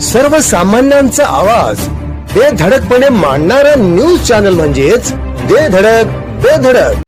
सर्वसामान्यांचा आवाज. बेधडकपणे मांडणारा न्यूज चॅनल म्हणजेच बेधडक बेधडक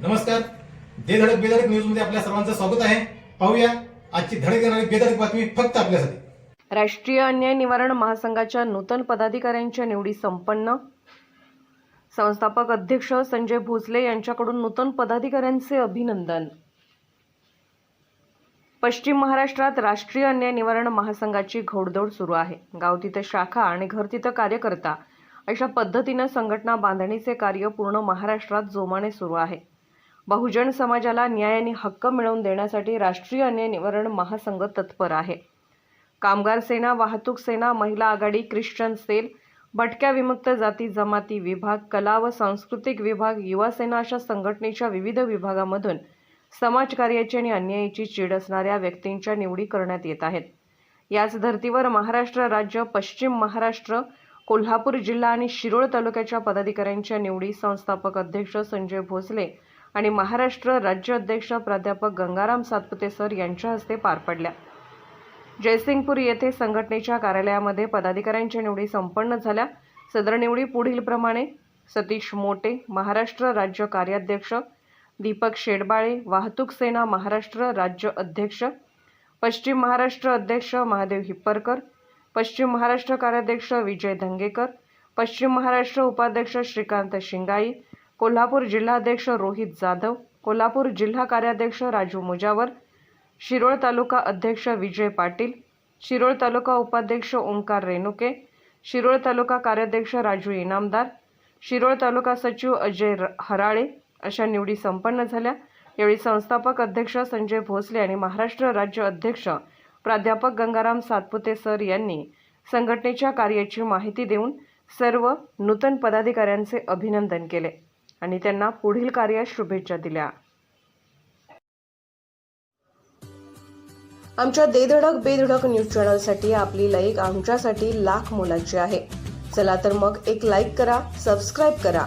नमस्कार. दे धडक बेधडक न्यूजमध्ये आपल्या सर्वांचं स्वागत आहे. पाहूया आजची धडक येणारी बेधडक बातमी फक्त आपल्यासाठी. राष्ट्रीय अन्याय निवारण महासंघाच्या नूतन पदाधिकाऱ्यांच्या निवडी संपन्न. संस्थापक अध्यक्ष संजय भोसले यांच्याकडून नूतन पदाधिकाऱ्यांचे अभिनंदन. पश्चिम महाराष्ट्रात राष्ट्रीय अन्याय निवारण महासंघाची घोडदौड सुरू आहे. गाव तिथं शाखा आणि घर तिथं कार्यकर्ता अशा पद्धतीनं संघटना बांधणीचे कार्य पूर्ण महाराष्ट्रात जोमाने सुरू आहे. बहुजन समाजाला न्याय आणि हक्क मिळवून देण्यासाठी राष्ट्रीय अन्याय निवारण महासंघ तत्पर आहे. कामगार सेना वाहतूक सेना महिला आघाडी ख्रिश्चन सेल भटक्या विमुक्त जाती जमाती विभाग कला व सांस्कृतिक विभाग युवा सेना अशा संघटनेच्या विविध विभागामधून समाजकार्याची आणि अन्यायाची चीड असणाऱ्या व्यक्तींच्या निवडी करण्यात येत आहेत. याच धर्तीवर महाराष्ट्र राज्य पश्चिम महाराष्ट्र कोल्हापूर जिल्हा आणि शिरोळ तालुक्याच्या पदाधिकाऱ्यांच्या निवडी संस्थापक अध्यक्ष संजय भोसले आणि महाराष्ट्र राज्य अध्यक्ष प्राध्यापक गंगाराम सातपुते सर यांच्या हस्ते पार पडल्या. जयसिंगपूर येथे संघटनेच्या कार्यालयामध्ये पदाधिकाऱ्यांच्या निवडी संपन्न झाल्या. सदर निवडी पुढीलप्रमाणे सतीश मोटे महाराष्ट्र राज्य कार्याध्यक्ष दीपक शेडबाळे वाहतूक सेना महाराष्ट्र राज्य अध्यक्ष पश्चिम महाराष्ट्र अध्यक्ष महादेव हिप्परकर पश्चिम महाराष्ट्र कार्याध्यक्ष विजय धंगेकर पश्चिम महाराष्ट्र उपाध्यक्ष श्रीकांत शिंगाई कोल्हापूर जिल्हाध्यक्ष रोहित जाधव कोल्हापूर जिल्हा कार्याध्यक्ष राजू मुजावर शिरोळ तालुका अध्यक्ष विजय पाटील शिरोळ तालुका उपाध्यक्ष ओंकार रेणुके शिरोळ तालुका कार्याध्यक्ष राजू इनामदार शिरोळ तालुका सचिव अजय हराळे अशा निवडी संपन्न झाल्या. यावेळी संस्थापक अध्यक्ष संजय भोसले आणि महाराष्ट्र राज्य अध्यक्ष प्राध्यापक गंगाराम सातपुते सर यांनी संघटनेच्या कार्याची माहिती देऊन सर्व नूतन पदाधिकाऱ्यांचे अभिनंदन केले आणि त्यांना पुढील कार्यास शुभेच्छा दिल्या. आमच्या देधडक बेधडक न्यूज चॅनलसाठी आपली लाईक आमच्यासाठी लाख मोलाची आहे. चला तर मग एक लाईक करा सबस्क्राईब करा